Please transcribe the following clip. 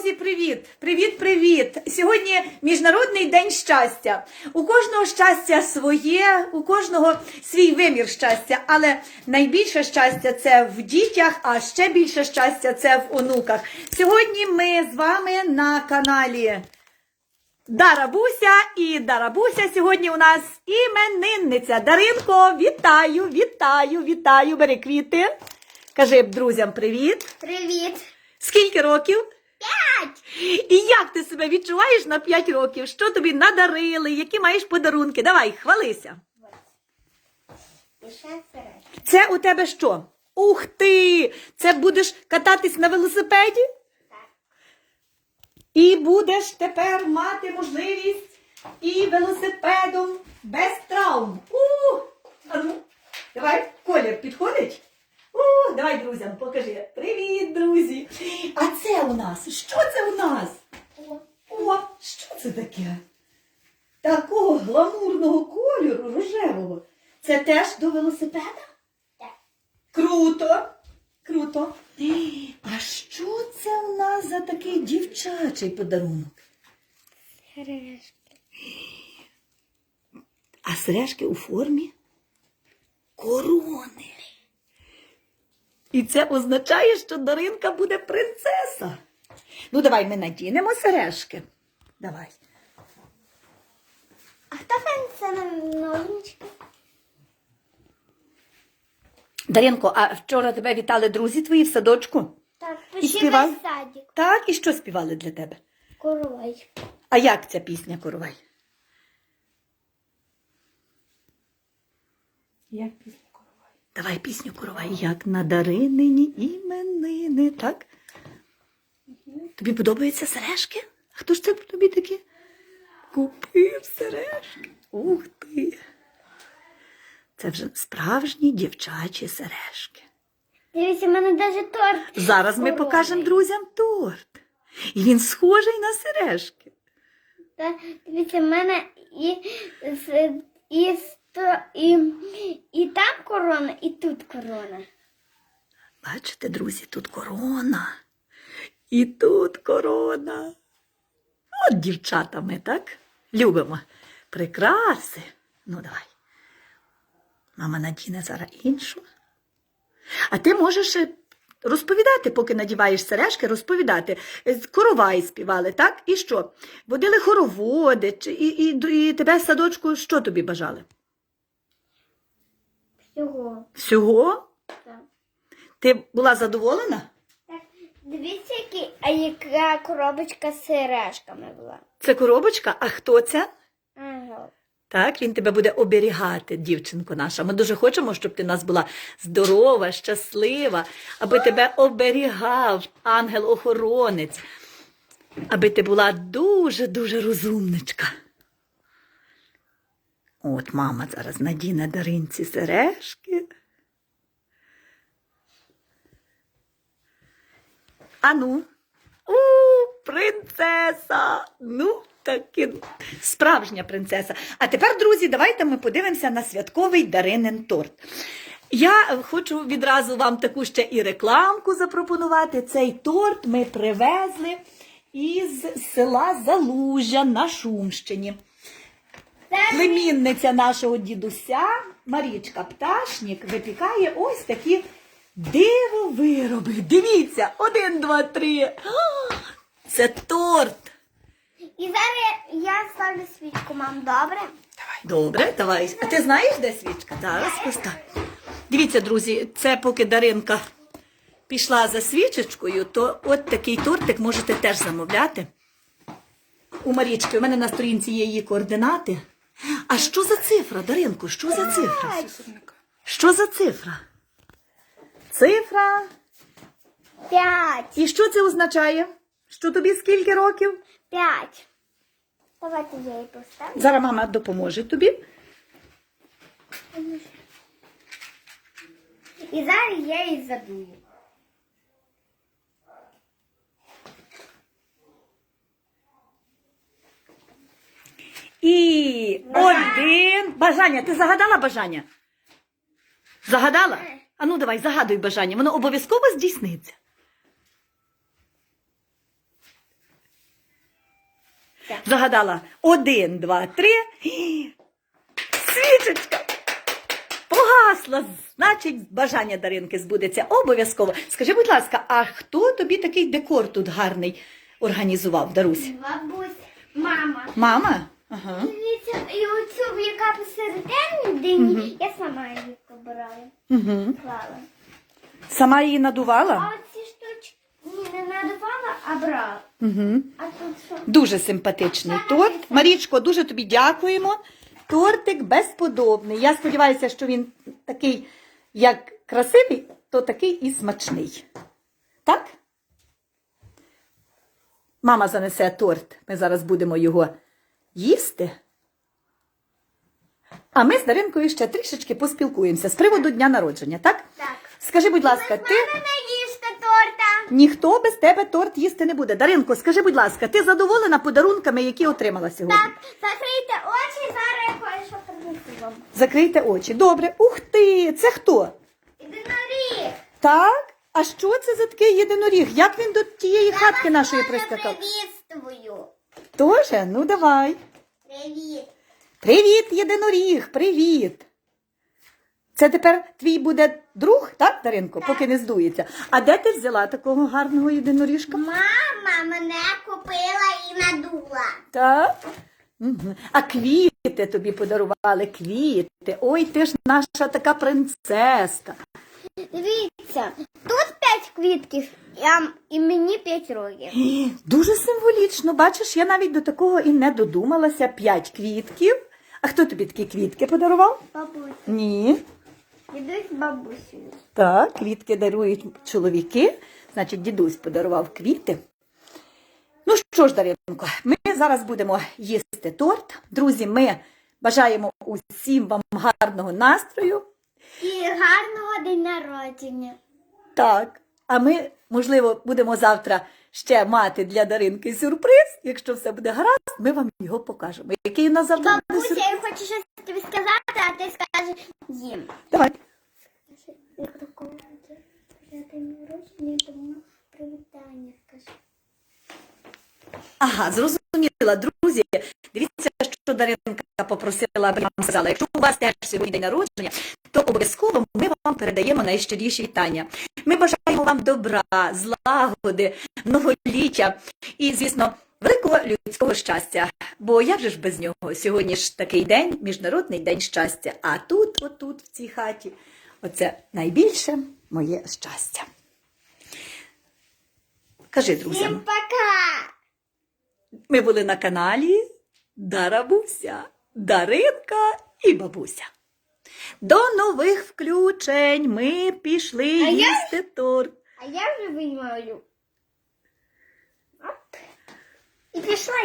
Друзі, привіт! Привіт, привіт! Сьогодні Міжнародний день щастя. У кожного щастя своє, у кожного свій вимір щастя, але найбільше щастя це в дітях, а ще більше щастя це в онуках. Сьогодні ми з вами на каналі Дарабуся і Дарабуся сьогодні у нас іменинниця. Даринко, вітаю, вітаю, вітаю, бери квіти. Кажи друзям привіт. Привіт! Скільки років? П'ять! І як ти себе відчуваєш на 5 років? Що тобі надарили? Які маєш подарунки? Давай, хвалися. І ще серед. Це у тебе що? Ух ти! Це будеш кататись на велосипеді? Так. І будеш тепер мати можливість і велосипедом без травм. У! А ну, давай, колір підходить? У, давай друзям, покажи. Привіт, друзі! А це у нас? Що це у нас? О, О, що це таке? Такого гламурного кольору рожевого. Це теж до велосипеда? Так. Круто. Круто. А що це у нас за такий дівчачий подарунок? сережки. А сережки у формі корони. І це означає, що Даринка буде принцеса. Ну, давай ми надінемо сережки. Давай. А хто це на ножнички? Даринко, а вчора тебе вітали друзі твої в садочку? Так, І співав? почти садик. Так, і що співали для тебе? Коровай. А як ця пісня Коровай? Як пісня? Давай пісню Коровай. Як на Даринині іменини, так? Тобі подобаються сережки? А хто ж це тобі такі? Купив сережки. Ух ти. Це вже справжні дівчачі сережки. Дивіться, в мене навіть торт. Зараз ми покажемо друзям торт. І він схожий на сережки. Та, дивіться, в мене і, з- і, сто- і, і там корона, і тут корона. Бачите, друзі, тут корона. І тут корона. От дівчата ми, так? Любимо прикраси. Ну, давай. Мама надіне зараз іншу. А ти можеш е, розповідати, поки надіваєш сережки, розповідати. Е, Коровай співали, так? І що? Водили хороводи, і, і, і тебе садочку що тобі бажали? Всього. Всього? Так. Ти була задоволена? Так, дивіться, які, а яка коробочка з сережками була. Це коробочка, а хто це? Ага. Так, він тебе буде оберігати, дівчинко наша. Ми дуже хочемо, щоб ти в нас була здорова, щаслива, аби тебе оберігав ангел-охоронець, аби ти була дуже-дуже розумничка. От мама зараз надіне даринці сережки. Ану. У, принцеса! Ну, таки справжня принцеса. А тепер, друзі, давайте ми подивимося на святковий Даринин торт. Я хочу відразу вам таку ще і рекламку запропонувати. Цей торт ми привезли із села Залужжя на Шумщині. Племінниця нашого дідуся Марічка Пташнік випікає ось такі дивовироби. Дивіться, один, два, три. Це торт. І зараз я ставлю свічку, мам, добре? Добре, давай. А ти знаєш, де свічка? Зараз постав. Дивіться, друзі, це поки Даринка пішла за свічечкою, то от такий тортик можете теж замовляти. У Марічки, у мене на сторінці є її координати. А що за цифра, Даринко? Що за цифра? Що за цифра? Цифра. П'ять. І що це означає? Що тобі скільки років? П'ять. Давайте я її поставлю. Зараз мама допоможе тобі. І зараз я її задую. І один. Бажання. Ти загадала бажання? Загадала? А ну давай, загадуй бажання. Воно обов'язково здійсниться. Загадала один, два, три. Свічечка! Погасла, значить, бажання Даринки збудеться обов'язково. Скажи, будь ласка, а хто тобі такий декор тут гарний організував, Дарусь? Бабусь, мама. Мама? Ага. І оцю, яка посередині дині, я сама її побирала, Угу. клала. Сама її А надувала? оці штучки ні, не надувала, а брала. Угу. А тут що? Дуже симпатичний торт. Марічко, дуже тобі дякуємо. Тортик безподобний. Я сподіваюся, що він такий, як красивий, то такий і смачний. Так? Мама занесе торт. Ми зараз будемо його їсти. А ми з Даринкою ще трішечки поспілкуємося з приводу дня народження, так? Так. Скажи, будь ласка, ти. не їсти торта. Ніхто без тебе торт їсти не буде. Даринко, скажи, будь ласка, ти задоволена подарунками, які отримала сьогодні? Так, закрийте очі, зараз я кое-що принесу вам. Закрийте очі. Добре. Ух ти! Це хто? Єдиноріг. Так? А що це за такий єдиноріг? Як він до тієї хатки нашої прискакав? Привітствую. Тоже? Ну давай. Привіт. Привіт, єдиноріг, привіт. Це тепер твій буде друг, так, Даринко, поки не здується. А де ти взяла такого гарного єдиноріжка? Мама мене купила і надула. Так. Мгм. А квіти тобі подарували, квіти. Ой, ти ж наша така принцеска. Дивіться, тут п'ять квітків, а, і мені п'ять років. Е, Дуже символічно. Бачиш, я навіть до такого і не додумалася. П'ять квітків. А хто тобі такі квітки подарував? Бабусь, Ні. дідусь з бабусею. Так, квітки дарують чоловіки. Значить, дідусь подарував квіти. Ну що ж, Даринко, ми зараз будемо їсти торт. Друзі, ми бажаємо усім вам гарного настрою. І гарного день народження. Так. А ми, можливо, будемо завтра ще мати для Даринки сюрприз. Якщо все буде гаразд, ми вам його покажемо. Який у нас завтра буде Бабуся, сюрприз? я хочу щось тобі сказати, а ти скажеш їм. Давай. Ага, зрозуміла, друзі. Даринка попросила, аби вам сказала. Якщо у вас теж сьогодні день народження, то обов'язково ми вам передаємо найщиріші вітання. Ми бажаємо вам добра, злагоди, многоліття і, звісно, великого людського щастя. Бо як же ж без нього? Сьогодні ж такий день, міжнародний день щастя. А тут, отут, в цій хаті, оце найбільше моє щастя. Кажи, друзям. Всім пока! Ми були на каналі Дарабуся, Даринка і бабуся. До нових включень ми пішли А я- їсти торт. А я вже виймаю. І пішла